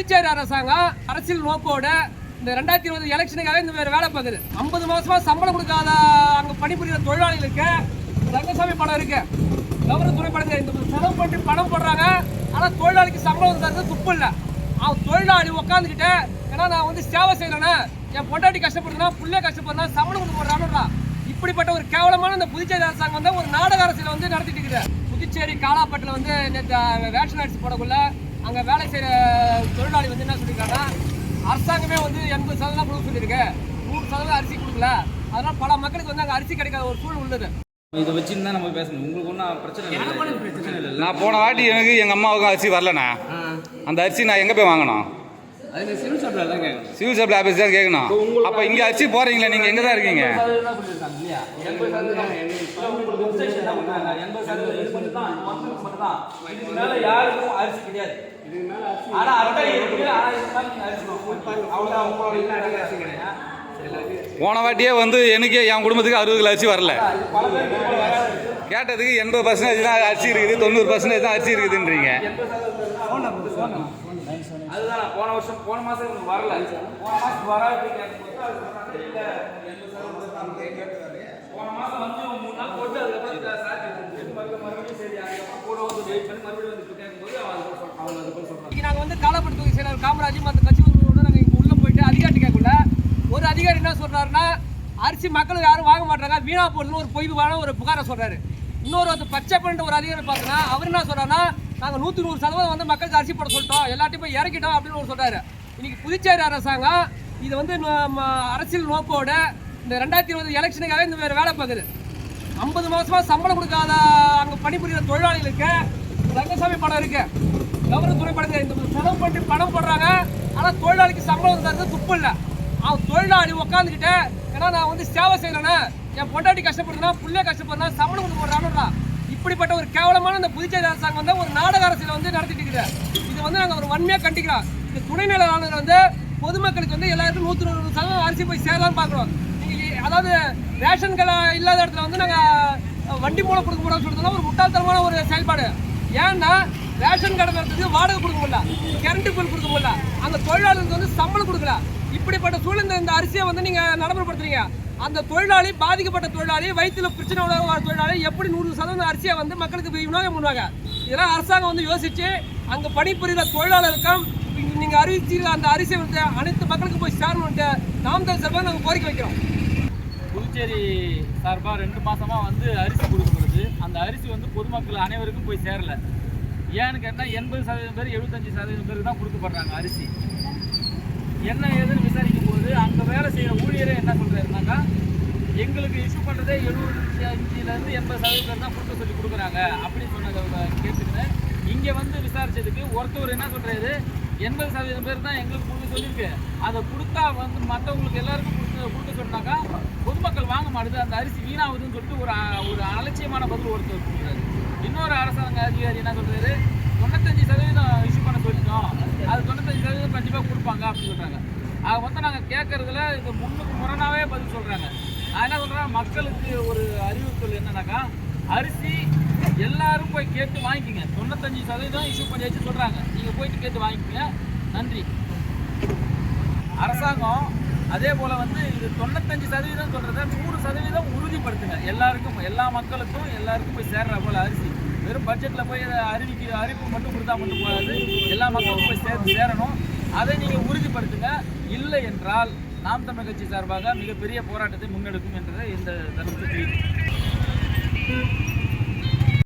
புதுச்சேரி அரசாங்கம் அரசியல் நோக்கோட இந்த ரெண்டாயிரத்தி இருபது எலெக்ஷனுக்காக இந்த மாதிரி வேலை பார்க்குது. ஐம்பது மாசமா சம்பளம் கொடுக்காத அங்கே பணிபுரிகிற தொழிலாளிகளுக்கு ரங்கசாமி படம் இருக்கு. கவர்னர் துணை படங்க இந்த செலவு பண்ணி பணம் போடுறாங்க. ஆனால் தொழிலாளிக்கு சம்பளம் தரது துப்பு இல்லை. அவன் தொழிலாளி உட்காந்துக்கிட்டு ஏன்னா நான் வந்து சேவை செய்யறேன்னா என் பொண்டாட்டி கஷ்டப்படுறா புள்ளைய கஷ்டப்படுறா சம்பளம் கொடுக்க போடுறானுன்றா இப்படிப்பட்ட ஒரு கேவலமான இந்த புதுச்சேரி அரசாங்கம் வந்து ஒரு நாடக அரசியல் வந்து நடத்திட்டு இருக்குது. புதுச்சேரி காலாப்பட்டில் வந்து நேற்று வேஷன் அடிச்சு போடக்குள்ள அங்கே வேலை செய்கிற தொழிலாளி வந்து என்ன சொல்லியிருக்காங்கன்னா அரசாங்கமே வந்து எண்பது சதவீதம் கொடுக்க சொல்லியிருக்கு. நூறு சதவீதம் அரிசி கொடுக்கல. அதனால பல மக்களுக்கு வந்து அங்கே அரிசி கிடைக்காத ஒரு சூழல் உள்ளது. இதை வச்சுன்னு தான் நம்ம பேசணும். உங்களுக்கு ஒன்றும் பிரச்சனை இல்லை. நான் போன வாட்டி எனக்கு எங்கள் அம்மாவுக்கும் அரிசி வரலண்ணா. அந்த அரிசி நான் எங்கே போய் வாங்கணும்? சிவில் தான் கேட்கணும் சிவில் சப்ளை ஆஃபீஸ் தான் கேட்கணும். அப்போ இங்கே அரிசி போகிறீங்களா நீங்கள் எங்கே தான் இருக்கீங்க யாருக்கும் அரிசி கிடையாது. ஆனா இருந்தாலும் நீங்க அரிசி இல்ல கிடையாது. போன வாட்டியே வந்து எனக்கு என் குடும்பத்துக்கு அறுபது கிலோ அரிசி வரல. கேட்டதுக்கு எண்பது பர்சன்டேஜ் தான் அரிசி இருக்குது தொண்ணூறு பர்சன்டேஜ் தான் அரிசி இருக்குதுன்றீங்க. அதுதான் போன வருஷம் போன மாசம் எனக்கு வரல. போன மாசம் வராது போன மாசம் வந்து மூணு நாள் போட்டு அதுக்கப்புறம் சார் மறுபடியும் மறுபடியும் சரி அதுக்கப்புறம் கூட வந்து வெயிட் பண்ணி மறுபடியும் வந்து கேட்கும்போது அவன் அவங்க அதுக்கு சொல்றாங்க இன்னைக்கு நாங்கள் வந்து காலப்படுத்துவதை தொகுதி செயலர் காமராஜ் அந்த கட்சி உறுப்பினரோட நாங்கள் இங்கே உள்ளே போயிட்டு அதிகாரி கேட்கல ஒரு அதிகாரி என்ன சொல்றாருன்னா அரிசி மக்கள் யாரும் வாங்க மாட்டாங்க. வீணா போடணும் ஒரு பொய்வான ஒரு புகாரை சொல்றாரு. இன்னொரு ஒருத்தர் பச்சை பண்ணிட்டு ஒரு அதிகாரி பார்த்தோன்னா அவர் என்ன சொல்றாருன்னா நாங்கள் நூற்றி நூறு சதவீதம் வந்து மக்களுக்கு அரிசி போட சொல்லிட்டோம். எல்லாத்தையும் போய் இறக்கிட்டோம் அப்படின்னு ஒரு சொல்கிறாரு இன்னைக்கு புதுச்சேரி அரசாங்கம் இது வந்து அரசியல் நோக்கோட இந்த ரெண்டாயிரத்தி இருபது எலெக்ஷனுக்காக இந்த வேறு வேலை பார்க்குது. ஐம்பது மாதமாக சம்பளம் கொடுக்காத அங்கே பணிபுரிகிற தொழிலாளிகளுக்கு ரங்கசாமி படம் இருக்கு. கவர்னர் துணை படங்க இந்த செலவு பண்ணி பணம் போடுறாங்க. ஆனால் தொழிலாளிக்கு சம்பளம் தரது துப்பு இல்லை. அவன் தொழிலாளி உட்காந்துக்கிட்டு ஏன்னா நான் வந்து சேவை செய்கிறேன்னா என் பொண்டாட்டி கஷ்டப்படுதுனா புள்ளைய கஷ்டப்படுறா சம்பளம் கொடுக்க போடுறானுன்றா இப்படிப்பட்ட ஒரு கேவலமான இந்த புதுச்சேரி அரசாங்கம் வந்து ஒரு நாடக அரசியல் வந்து நடத்திட்டு இருக்குது. இது வந்து நாங்கள் ஒரு வன்மையாக கண்டிக்கிறோம். இந்த துணைநிலை ஆளுநர் வந்து பொதுமக்களுக்கு வந்து எல்லாருக்கும் நூற்றி நூறு சதவீதம் அரிசி போய் சேரலாம்னு பார்க்குறோம். அதாவது ரேஷன் கடை இல்லாத இடத்துல வந்து நாங்கள் வண்டி மூலம் கொடுக்க போகிறோம்னு ஒரு முட்டாள்தனமான ஒரு செயல்பாடு. ஏன்னா ரேஷன் கடை நடத்துக்கு வாடகை கொடுக்க முடியல கரண்ட் பில் கொடுக்க முடியல அந்த தொழிலாளருக்கு வந்து சம்பளம் கொடுக்கல. இப்படிப்பட்ட சூழ்நிலை இந்த அரிசியை வந்து நீங்கள் நடைமுறைப்படுத்துறீங்க. அந்த தொழிலாளி பாதிக்கப்பட்ட தொழிலாளி வயிற்றில் பிரச்சனை உள்ள தொழிலாளி எப்படி நூறு சதவீதம் அரிசியை வந்து மக்களுக்கு போய் விநியோகம் பண்ணுவாங்க? இதெல்லாம் அரசாங்கம் வந்து யோசிச்சு அங்கே பணிபுரிகிற தொழிலாளருக்கும் நீங்கள் அறிவிச்சிருக்க அந்த அரிசியை வந்து அனைத்து மக்களுக்கும் போய் சேரணும்ட்டு நாம் தான் சார்பாக நாங்கள் கோரிக்கை வைக்கிறோம். புதுச்சேரி சார்பாக ரெண்டு மாதமாக வந்து அரிசி கொடுக்கப்படுது. அந்த அரிசி வந்து பொதுமக்கள் அனைவருக்கும் போய் சேரல. ஏன்னு கேட்டால் எண்பது சதவீதம் பேர் எழுபத்தஞ்சு சதவீதம் பேருக்கு தான் கொடுக்கப்படுறாங்க அரிசி. என்ன ஏதுன்னு விசாரிக்கும் போது அங்கே வேலை செய்கிற ஊழியரே என்ன சொல்கிறாருனாக்கா எங்களுக்கு இஷ்யூ பண்ணுறதே எழுபத்தி அஞ்சுலேருந்து எண்பது சதவீதம் பேர் தான் கொடுக்க சொல்லி கொடுக்குறாங்க. அப்படின்னு சொன்னதை கேட்டுக்கிட்டு இங்கே வந்து விசாரிச்சதுக்கு ஒருத்தவர் என்ன சொல்கிறாரு எண்பது சதவீதம் பேர் தான் எங்களுக்கு கொடுக்க சொல்லியிருக்கு. அதை கொடுத்தா வந்து மற்றவங்களுக்கு எல்லாருக்கும் கொடுத்து கொடுக்க சொன்னாக்கா பொதுமக்கள் வாங்க மாட்டுது அந்த அரிசி வீணாகுதுன்னு சொல்லிட்டு ஒரு ஒரு அலட்சியமான பதில் ஒருத்தர் கொடுக்குறாரு இன்னொரு அரசாங்க அதிகாரி என்ன சொல்றாரு? தொண்ணூத்தஞ்சு சதவீதம் இஷ்யூ பண்ண சொல்லிட்டோம். அது தொண்ணூத்தஞ்சு சதவீதம் கண்டிப்பாக கொடுப்பாங்க அப்படின்னு சொல்றாங்க. அதை வந்து நாங்கள் கேட்கறதுல இது முன்னுக்கு முரணாவே பதில் சொல்கிறாங்க நான் என்ன சொல்கிறாங்க மக்களுக்கு ஒரு அறிவுறுத்தல் என்னன்னாக்கா அரிசி எல்லாரும் போய் கேட்டு வாங்கிக்கோங்க. தொண்ணூத்தஞ்சு சதவீதம் இஷ்யூ பண்ணி வச்சு சொல்கிறாங்க நீங்கள் போயிட்டு கேட்டு வாங்கிக்கோங்க. நன்றி. அரசாங்கம் அதே போல் வந்து இது தொண்ணூத்தஞ்சு சதவீதம் சொல்கிறத நூறு சதவீதம் உறுதிப்படுத்துங்க. எல்லாருக்கும் எல்லா மக்களுக்கும் எல்லாருக்கும் போய் சேர்ற போல அரிசி. வெறும் பட்ஜெட்டில் போய் அதை அறிவிக்க அறிவிப்பு மட்டும் கொடுத்தா மட்டும் போகாது எல்லா மக்களுக்கும் போய் சேர்ந்து சேரணும். அதை நீங்கள் உறுதிப்படுத்துங்க. இல்லை என்றால் நாம் தமிழ் கட்சி சார்பாக மிகப்பெரிய போராட்டத்தை முன்னெடுக்கும் என்றதை இந்த தருணத்தில் தெரிவித்துக்